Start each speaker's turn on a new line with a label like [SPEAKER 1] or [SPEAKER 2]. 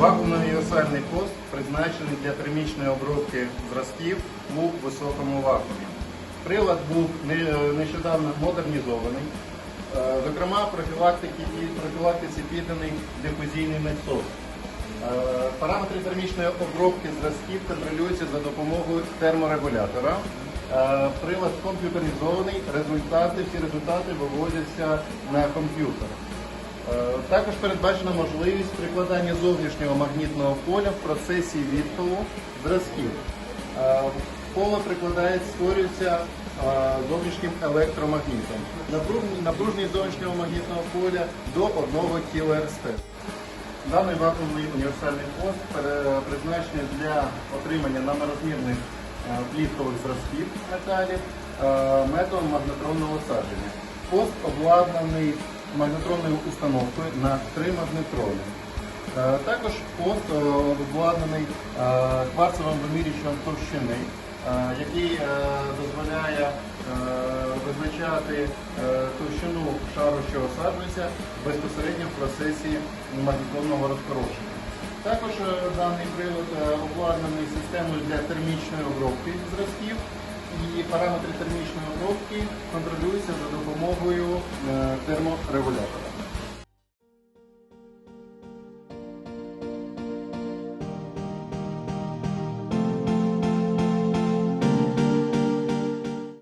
[SPEAKER 1] Вакуумно-універсальний пост призначений для термічної обробки зразків у високому вакуумі. Прилад був нещодавно модернізований. Е, Зокрема, профілактиці підданий дифузійний медсос. Е, Параметри термічної обробки зразків контролюються за допомогою терморегулятора. Е, Прилад комп'ютеризований, результати, всі результати виводяться на комп'ютер. Е, Також передбачена можливість прикладання зовнішнього магнітного поля в процесі відпилу зразків. Е, Поле прикладається, створюється е, зовнішнім електромагнітом. Напружність- зовнішнього магнітного поля до 1 кГц. Даний вакуумний універсальний пост призначений для отримання нанорозмірних е, плівкових зразків металів методом магнетронного садження. Пост обладнаний магнетронною установкою на три магнетрони. Е, Також пост е, обладнаний е, кварцевим вимірювачем товщини, який дозволяє визначати товщину шару, що осаджується безпосередньо в процесі магнітронного розпорошення. Також даний прилад обладнаний системою для термічної обробки зразків і параметри термічної обробки контролюються за допомогою е, терморегулятора.